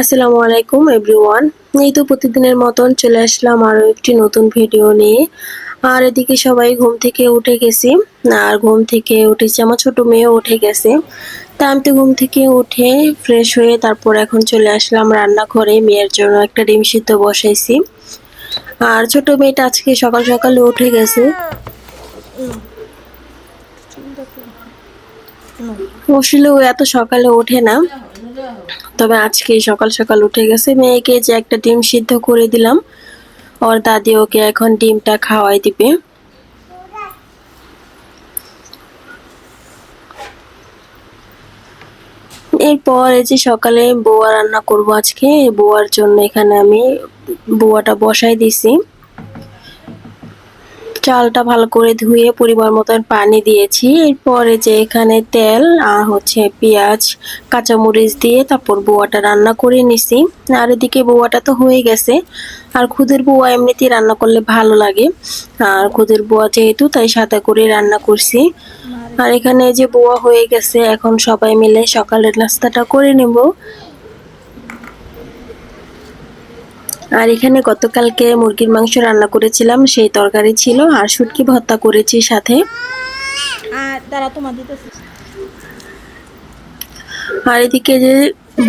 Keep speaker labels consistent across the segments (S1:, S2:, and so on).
S1: আসসালামু আলাইকুম, এভরিওয়ান। এই তো প্রতিদিনের মতন চলে আসলাম আরও একটি নতুন ভিডিও নিয়ে। আর এদিকে সবাই ঘুম থেকে উঠে গেছি। আর ঘুম থেকে উঠেছি, আমার ছোট মেয়েও উঠে গেছে। তা আমি তো ঘুম থেকে উঠে ফ্রেশ হয়ে তারপর এখন চলে আসলাম রান্নাঘরে। মেয়ের জন্য একটা ডিম সিদ্ধ বসাইছি। আর ছোট মেয়েটা আজকে সকাল সকালে উঠে গেছে। আসলে ও এত সকালে ওঠে না। তবে আজকে সকাল সকাল উঠে গেছে, মেয়েকে যে একটা ডিম সিদ্ধ করে দিলাম। ওর দাদি ওকে এখন ডিমটা খাওয়াই দিবে। এরপর এই যে সকালে বোয়া রান্না করব আজকে, বোয়ার জন্য এখানে আমি বোয়াটা বসাই দিছি। চালটা ভালো করে ধুয়ে পরিমাণ মতন পানি দিয়েছি। এরপরে যে এখানে তেল আর হচ্ছে পেঁয়াজ, কাঁচামরিচ দিয়ে তারপর বোয়াটা রান্না করে নিছি। আর এদিকে বোয়াটা তো হয়ে গেছে। আর খুদের বোয়া এমনিতেই রান্না করলে ভালো লাগে। আর খুদের বোয়া যেহেতু, তাই সাদা করে রান্না করছি। আর এখানে যে বোয়া হয়ে গেছে, এখন সবাই মিলে সকালের নাস্তাটা করে নেব। আর এখানে গতকালকে মুরগির মাংস রান্না করেছিলাম সেই তরকারি ছিল আর শুটকি ভর্তা করেছি সাথে।
S2: আর
S1: এদিকে যে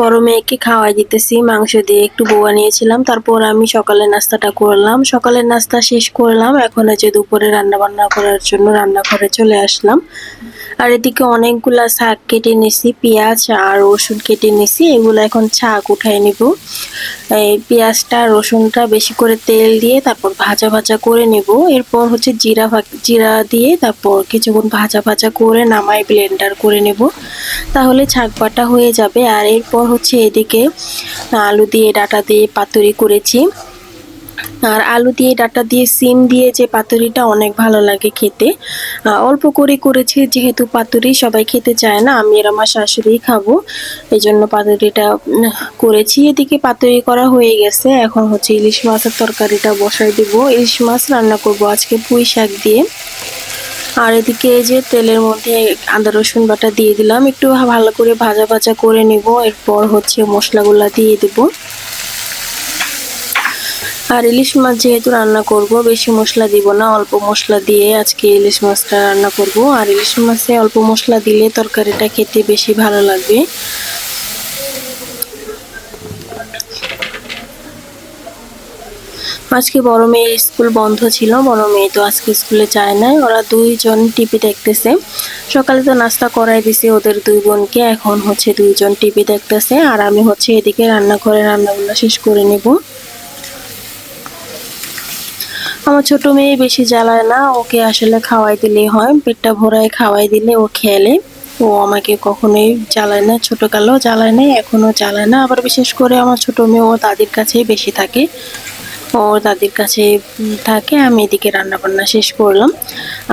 S1: বড় মেয়েকে খাওয়াই দিতেছি মাংস দিয়ে একটু বোয়া নিয়েছিলাম তারপর আমি সকালে নাস্তাটা করলাম। সকালের নাস্তা শেষ করলাম এখন যে দুপুরে রান্না বান্না করার জন্য রান্নাঘরে চলে আসলাম। আর এদিকে অনেকগুলা শাক কেটে নিছি পেঁয়াজ আর রসুন কেটে নিছি এগুলো এখন শাক উঠাই নিব। এই পেঁয়াজটা, রসুনটা বেশি করে তেল দিয়ে তারপর ভাজা ভাজা করে নেব। এরপর হচ্ছে জিরা জিরা দিয়ে তারপর কিছুক্ষণ ভাজা ভাজা করে নামাই ব্লেন্ডার করে নেব। তাহলে ছাক বাটা হয়ে যাবে। আর এরপর হচ্ছে এদিকে আলু দিয়ে, ডাটা দিয়ে পাতুরি করেছি। আর আলু দিয়ে, ডাটা দিয়ে, সিম দিয়ে যে পাতুরিটা অনেক ভালো লাগে খেতে। অল্প করে করেছি, যেহেতু পাতুরি সবাই খেতে চায় না, আমি আর আমার শাশুড়ি খাব। এই জন্য পাতুরিটা করেছি। এদিকে পাতুরি করা হয়ে গেছে। এখন হচ্ছে ইলিশ মাছের তরকারিটা বসাই দিব। ইলিশ মাছ রান্না করব আজকে পুঁই শাক দিয়ে। আর এদিকে যে তেলের মধ্যে আদা, রসুন বাটা দিয়ে দিলাম। একটু ভালো করে ভাজা ভাজা করে নিব। এরপর হচ্ছে মশলাগুলা দিয়ে দেবো। আর ইলিশ মাছ যেহেতু রান্না করব, বেশি মশলা দিব না, অল্প মশলা দিয়ে আজকে ইলিশ মাছটা রান্না করব। আর ইলিশ মাছে অল্প মশলা দিলে তরকারিটা খেতে বেশি ভালো লাগবে। আজকে বড় মেয়ে স্কুল বন্ধ ছিল, বড় মেয়ে তো আজকে স্কুলে যায় না ওরা দুইজন টিভি দেখতেছে। সকালে তো নাস্তা করাই দিছি ওদের দুই বোনকে, এখন হচ্ছে দুইজন টিভি দেখতেছে, আর আমি হচ্ছে এদিকে রান্নাঘরে রান্নাগুলো শেষ করে নেব। আমার ছোট মেয়ে বেশি জ্বালায় না, ওকে আসলে খাওয়াই দিলেই হয়, পেটটা ভরায় খাওয়াই দিলে ও খেলে। ও আমাকে কখনোই জ্বালায় না ছোট কালেও জ্বালায় না, এখনও জ্বালায় না। আবার বিশেষ করে আমার ছোট মেয়ে, ও দাদির কাছেই বেশি থাকে। ও তাদের কাছে থাকে, আমি এদিকে রান্না বান্না শেষ করলাম।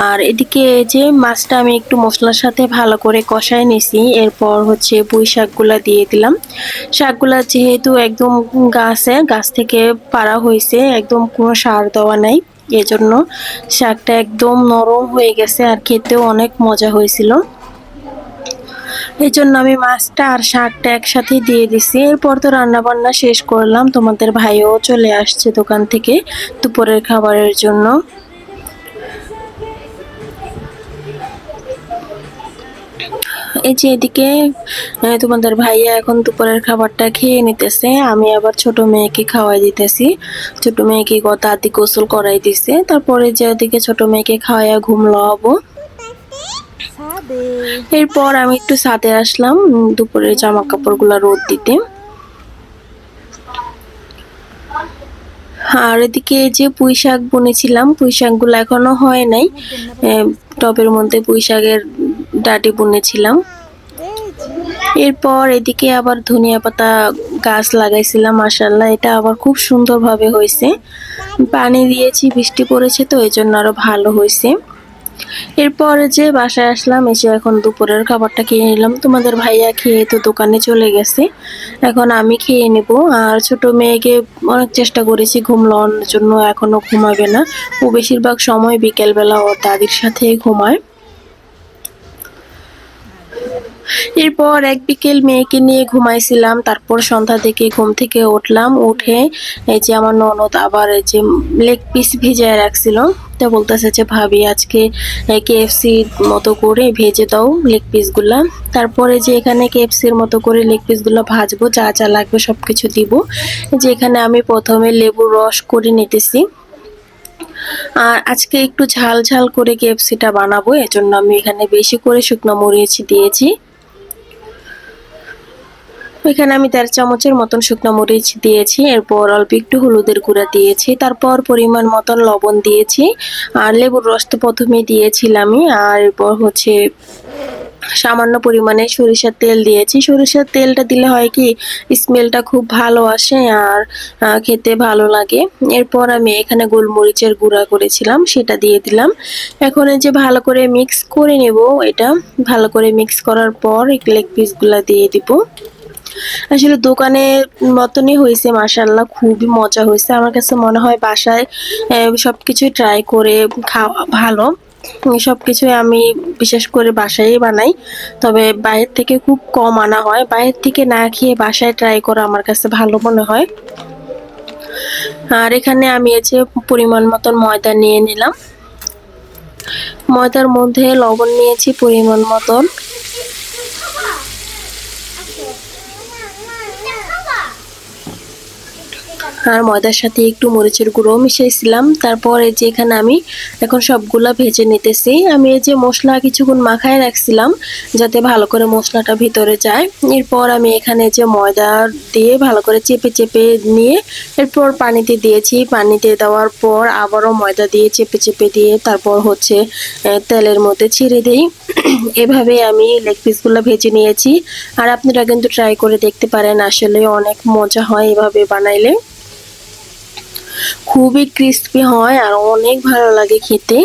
S1: আর এদিকে যে মাছটা আমি একটু মশলার সাথে ভালো করে কষায় নিছি, এরপর হচ্ছে পুঁই শাকগুলা দিয়ে দিলাম। শাকগুলা যেহেতু একদম গাছে, গাছ থেকে পাড়া হয়েছে, একদম কোনো সার দেওয়া নাই, এজন্য শাকটা একদম নরম হয়ে গেছে, আর খেতেও অনেক মজা হয়েছিল। এই জন্য আমি মাছটা আর শাকটা একসাথে দিয়ে দিছি। এরপর তো রান্না বান্না শেষ করলাম। তোমাদের ভাইও চলে আসছে দোকান থেকে দুপুরের খাবারের জন্য। এই যে এদিকে তোমাদের ভাইয়া এখন দুপুরের খাবারটা খেয়ে নিতেছে। আমি আবার ছোট মেয়েকে খাওয়াই দিতেছি। ছোট মেয়েকে গত আদি গোসল করাই দিছে। তারপরে যে এদিকে ছোট মেয়েকে খাওয়াইয়া ঘুম লওয়াবো। এরপর আমি একটু ছাদে আসলাম দুপুরের জামা কাপড়গুলো রোদ দিতে। আর এদিকে যে পুঁই শাক বুনেছিলাম, পুঁই শাকগুলো এখনও হয় নাই। টবের মধ্যে পুঁই শাকের ডাটি বুনেছিলাম। এরপর এদিকে আবার ধনিয়া পাতা গাছ লাগাইছিলাম মাসাল্লাহ এটা আবার খুব সুন্দরভাবে হয়েছে। পানি দিয়েছি, বৃষ্টি পড়েছে তো এই জন্য আরও ভালো হয়েছে। এরপর যে বাসায় আসলাম এসে এখন দুপুরের খাবারটা খেয়ে নিলাম। তোমাদের ভাইয়া খেয়ে তো দোকানে চলে গেছে। এখন আমি খেয়ে নেব। আর ছোট মেয়েকে অনেক চেষ্টা করেছি ঘুম লওয়ার জন্য এখনও ঘুমাবে না। ও বেশিরভাগ সময় বিকেলবেলা ও দাদির সাথে ঘুমায়। এরপর এক বিকেল মেয়েকে নিয়ে ঘুমাইছিলাম। তারপর সন্ধ্যা থেকে ঘুম থেকে উঠলাম। উঠে এই যে আমার ননদ আবার এই যে লেগ পিস ভিজায় রাখছিল। তো বলতেছে যে, ভাবি, আজকে কেএফসি মতো করে ভেজে দাও লেগ পিসগুলা তারপরে যে এখানে কেএফসির মতো করে লেগ পিসগুলো ভাজবো, যা যা লাগবে সব কিছু দিব যে এখানে আমি প্রথমে লেবুর রস করে নিতেছি। আর আজকে একটু ঝাল ঝাল করে কেএফসিটা বানাবো, এজন্য আমি এখানে বেশি করে শুকনো মরিচ দিয়েছি। এখানে আমি দেড় চামচের মতন শুকনো মরিচ দিয়েছি, এরপর অল্প একটু হলুদের গুঁড়া দিয়েছি, তারপর পরিমাণ মতন লবণ দিয়েছি, আর লেবুর রস তো প্রথমে দিয়েছিলামই আর এরপর হচ্ছে সামান্য পরিমাণে সরিষার তেল দিয়েছি। সরিষার তেলটা দিলে হয় কি, স্মেলটা খুব ভালো আসে আর খেতে ভালো লাগে। এরপর আমি এখানে গোলমরিচের গুঁড়া করেছিলাম, সেটা দিয়ে দিলাম। এখন এই যে ভালো করে মিক্স করে নেব এটা, ভালো করে মিক্স করার পর লেগ পিসগুলো দিয়ে দিব। আসলে দোকানের মতনই হয়েছে মাসাল্লাহ খুবই মজা হয়েছে। আমার কাছে মনে হয় বাসায় সব কিছুই ট্রাই করে খাওয়া ভালো। সব কিছুই আমি বিশেষ করে বাসায় বানাই। তবে বাইরের থেকে খুব কম আনা হয়। বাইরের থেকে না খেয়ে বাসায় ট্রাই করা আমার কাছে ভালো মনে হয়। আর এখানে আমি যে পরিমাণ মতন ময়দা নিয়ে নিলাম। ময়দার মধ্যে লবণ নিয়েছি পরিমাণ মতন। আর ময়দার সাথে একটু মরিচের গুঁড়ো মিশাইছিলাম। তারপর এই যে এখানে আমি এখন সবগুলা ভেজে নিতেছি। আমি এই যে মশলা কিছুক্ষণ মাখায় রাখছিলাম যাতে ভালো করে মশলাটা ভিতরে যায়। এরপর আমি এখানে যে ময়দা দিয়ে ভালো করে চেপে চেপে নিয়ে এরপর পানিতে দিয়েছি। পানিতে দেওয়ার পর আবারও ময়দা দিয়ে চেপে চেপে দিয়ে তারপর হচ্ছে তেলের মধ্যে ছেড়ে দিই। এভাবে আমি লেগ পিসগুলো ভেজে নিয়েছি। আর আপনারা কিন্তু ট্রাই করে দেখতে পারেন। আসলে অনেক মজা হয় এভাবে বানাইলে। খুবই ক্রিস্পি হয় আর অনেক ভালো লাগে খেতে।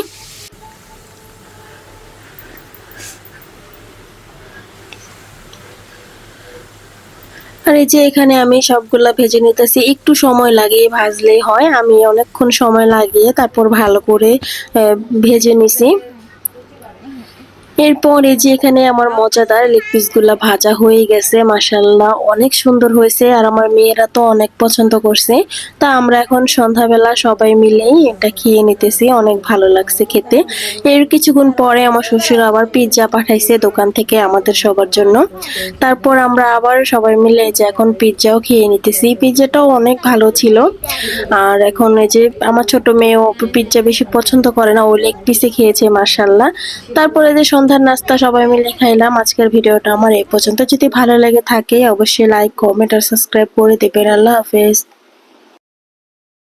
S1: আর এই যে এখানে আমি সবগুলা ভেজে নিতেছি, একটু সময় লাগে ভাজলেই হয়। আমি অনেকক্ষণ সময় লাগিয়ে তারপর ভালো করে ভেজে নিছি। এরপর এই যে এখানে আমার মজাদার লেগ পিসগুলা ভাজা হয়ে গেছে মাসাল্লাহ অনেক সুন্দর হয়েছে আর আমার মেয়েরা তো অনেক পছন্দ করছে। তা আমরা এখন সন্ধ্যাবেলা সবাই মিলেই এটা খেয়ে নিতেছি, অনেক ভালো লাগছে খেতে। এর কিছুক্ষণ পরে আমার শ্বশুর আবার পিৎজা পাঠাইছে দোকান থেকে আমাদের সবার জন্য। তারপর আমরা আবার সবাই মিলে যে এখন পিৎজাও খেয়ে নিতেছি। পিৎজাটাও অনেক ভালো ছিল। আর এখন এই যে আমার ছোট মেয়েও পিৎজা বেশি পছন্দ করে না, ও লেগ পিসে খেয়েছে মার্শাল্লাহ তারপরে যে সন্ধ্যার নাস্তা সবাই মিলে খাইলাম। আজকের ভিডিওটা আমার এই পর্যন্ত। যদি ভালো লাগে থাকে, অবশ্যই লাইক কমেন্ট আর সাবস্ক্রাইব করে দেবেন। আল্লাহ হাফেজ।